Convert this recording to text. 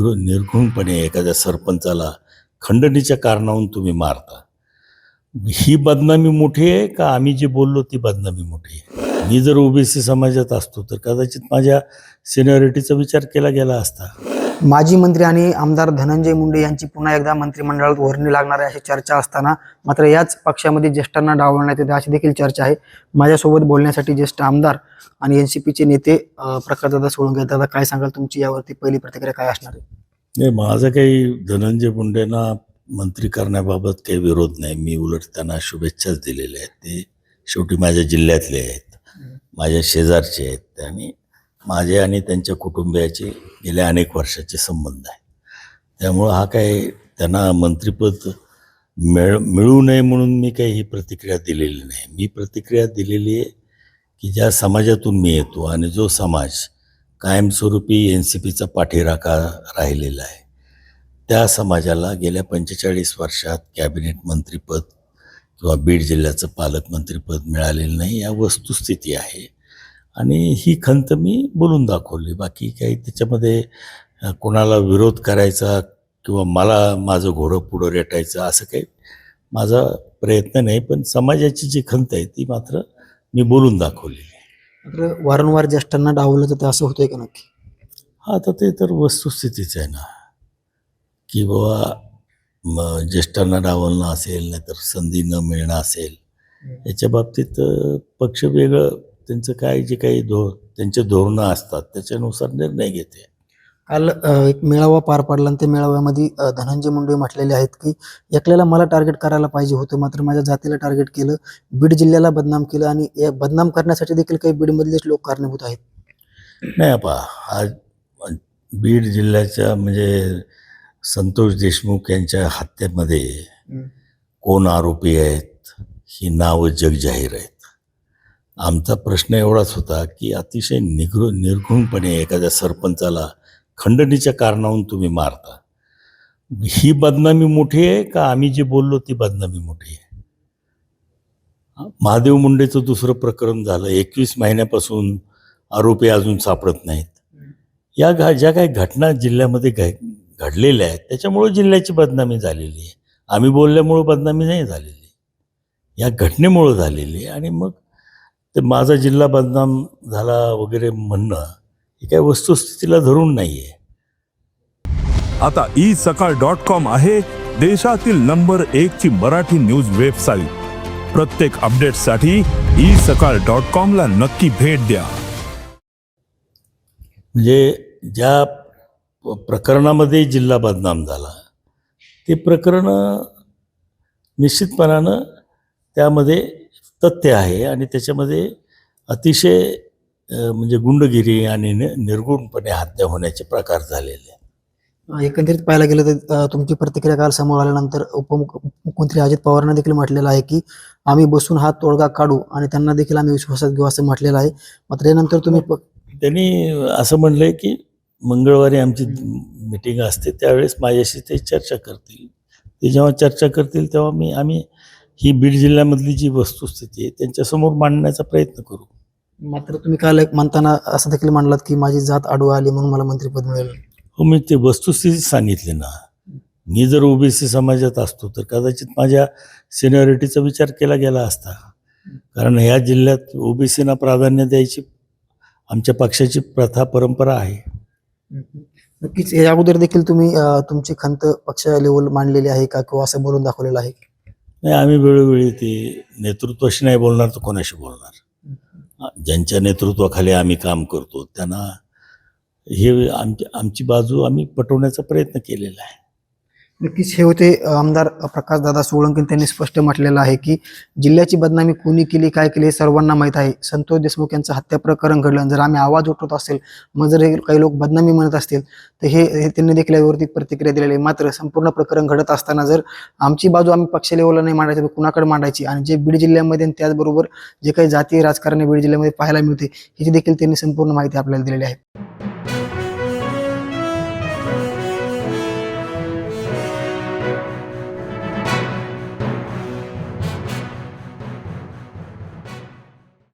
निर्घुणपणे एखाद्या सरपंचाला खंडणीच्या कारणावरून तुम्ही मारता. ही बदनामी मोठी आहे का आम्ही जे बोललो ती बदनामी मोठी आहे? मी जर ओबीसी समाजात असतो तर कदाचित माझ्या सिनियॉरिटीचा विचार केला गेला असता. माजी मंत्री आणि आमदार धनंजय मुंडे यांची पुन्हा एकदा मंत्रिमंडळात वर्णी लागणार आहे अशी चर्चा असताना मात्र याच पक्षामध्ये ज्येष्ठांना डावलण्यात येते अशी देखील चर्चा आहे. माझ्यासोबत बोलण्यासाठी ज्येष्ठ आमदार आणि एन सी पीचे नेते प्रकाशदादा सोळंके दादा काय सांगाल तुमची? यावरती पहिली प्रतिक्रिया काय असणार आहे? नाही माझं काही धनंजय मुंडेंना मंत्री करण्याबाबत काही विरोध नाही. मी उलट त्यांना शुभेच्छाच दिलेल्या आहेत. ते शेवटी माझ्या जिल्ह्यातले आहेत. माझ्या शेजारचे आहेत. आणि माझे आणि त्यांच्या कुटुंबियाचे गेल्या अनेक वर्षाचे संबंध आहे. त्यामुळं हा काही त्यांना मंत्रिपद मिळ मिळू नये म्हणून मी काही ही प्रतिक्रिया दिलेली नाही. मी प्रतिक्रिया दिलेली आहे की ज्या समाजातून मी येतो आणि जो समाज कायमस्वरूपी एन सी पीचा पाठीराखा राहिलेला आहे त्या समाजाला गेल्या पंचेचाळीस वर्षात कॅबिनेट मंत्रीपद किंवा बीड जिल्ह्याचं पालकमंत्रीपद मिळालेलं नाही. या वस्तुस्थिती आहे. आणि ही खंत मी बोलून दाखवली. बाकी काही त्याच्यामध्ये कोणाला विरोध करायचा किंवा मला माझं घोडं पुढं रेटायचं असं काही माझा प्रयत्न नाही. पण समाजाची जी खंत आहे ती मात्र मी बोलून दाखवलेली आहे. मात्र वारंवार ज्येष्ठांना डावलं तर असं होतंय का नक्की? हा आता ते तर वस्तुस्थितीच आहे ना. की बाबा ज्येष्ठांना डावलणं असेल नाहीतर संधी न मिळणं असेल याच्या बाबतीत पक्ष वेगळं त्यांचं काय जे काही धो त्यांचे धोरणं असतात त्याच्यानुसार निर्णय घेते. काल एक मेळावा पार पडला आणि त्या मेळाव्यामध्ये धनंजय मुंडे म्हटलेले आहेत की एकल्याला मला टार्गेट करायला पाहिजे होतं मात्र माझ्या जातीला टार्गेट केलं बीड जिल्ह्याला बदनाम केलं आणि या बदनाम करण्यासाठी देखील काही बीडमधलेच लोक कारणीभूत आहेत. नाही पा आज बीड जिल्ह्याच्या म्हणजे संतोष देशमुख यांच्या हत्येमध्ये कोण आरोपी आहेत ही नावं जगजाहीर आहेत. आमचा प्रश्न एवढाच होता की अतिशय निगृ निर्घुणपणे एखाद्या सरपंचाला खंडणीच्या कारणावरून तुम्ही मारता. ही बदनामी मोठी आहे का आम्ही जे बोललो ती बदनामी मोठी आहे? महादेव मुंडेचं दुसरं प्रकरण झालं. एकवीस महिन्यापासून आरोपी अजून सापडत नाहीत. या घा ज्या काही घटना जिल्ह्यामध्ये घ घडलेल्या आहेत त्याच्यामुळं जिल्ह्याची बदनामी झालेली आहे. आम्ही बोलल्यामुळं बदनामी नाही झालेली. या घटनेमुळं झालेली आहे आणि मग ते माझा जिल्हा बदनाम झाला वगैरे म्हणणं हे काही वस्तुस्थितीला धरून नाही आहे आता ई सकाळ डॉट कॉम आहे देशातील नंबर एक ची मराठी न्यूज वेबसाईट. प्रत्येक अपडेटसाठी ई सकाळ डॉट कॉम ला नक्की भेट द्या. म्हणजे ज्या प्रकरणामध्ये जिल्हा बदनाम झाला ते प्रकरण निश्चितपणानं त्यामध्ये तथ्य आहे आणि त्याच्यामध्ये अतिशय म्हणजे गुंडगिरी आणि निर्गुणपणे हत्या होण्याचे प्रकार झालेले एकंदरीत पाहायला गेलं तर तुमची प्रतिक्रिया काल समोर आल्यानंतर उपमुख उपमुख्यमंत्री अजित पवारांना देखील म्हटलेलं आहे की आम्ही बसून हा तोडगा काढू आणि त्यांना देखील आम्ही विश्वासात घेऊ असं म्हटलेलं आहे. मात्र यानंतर तुम्ही त्यांनी असं म्हणलंय की मंगळवारी आमची मिटिंग असते त्यावेळेस माझ्याशी ते चर्चा करतील. ते जेव्हा चर्चा करतील तेव्हा मी आम्ही ही बीड जिल्ह्यामधली जी वस्तुस्थिती आहे त्यांच्यासमोर मांडण्याचा प्रयत्न करू. मात्र तुम्ही काल एक म्हणताना असं देखील म्हणलात की माझी जात आडवा आली म्हणून मला मंत्रिपद मिळेल. हो मी ते वस्तुस्थिती सांगितली ना. मी जर ओबीसी समाजात असतो तर कदाचित माझ्या सिनियरिटीचा विचार केला गेला असता. कारण ह्या जिल्ह्यात ओबीसीना प्राधान्य द्यायची आमच्या पक्षाची प्रथा परंपरा आहे. नक्कीच या अगोदर देखील तुम्ही अ, तुमची खंत पक्ष लेवल मांडलेली आहे का किंवा असं बोलून दाखवलेलं आहे? नाही आम्ही वेळोवेळी ते नेतृत्वाशी नाही बोलणार तर कोणाशी बोलणार? ज्यांच्या नेतृत्वाखाली आम्ही काम करतो त्यांना हे आमची आमची बाजू आम्ही पटवण्याचा प्रयत्न केलेला आहे. नक्कीच हे होते आमदार प्रकाशदादा सोळंकी. त्यांनी स्पष्ट म्हटलेलं आहे की जिल्ह्याची बदनामी कोणी केली काय केली हे सर्वांना माहीत आहे. संतोष देशमुख यांचं हत्या प्रकरण घडलं. जर आम्ही आवाज उठवत असेल मग जर काही लोक बदनामी म्हणत असतील तर हे हे त्यांनी देखील यावरती प्रतिक्रिया दिलेली आहे. मात्र संपूर्ण प्रकरण घडत असताना जर आमची बाजू आम्ही पक्ष लेवलला नाही मांडायची तर कुणाकडे मांडायची? आणि जे बीड जिल्ह्यामध्ये त्याचबरोबर जे काही जातीय राजकारण बीड जिल्ह्यामध्ये पाहायला मिळते ह्याची देखील त्यांनी संपूर्ण माहिती आपल्याला दिलेली आहे.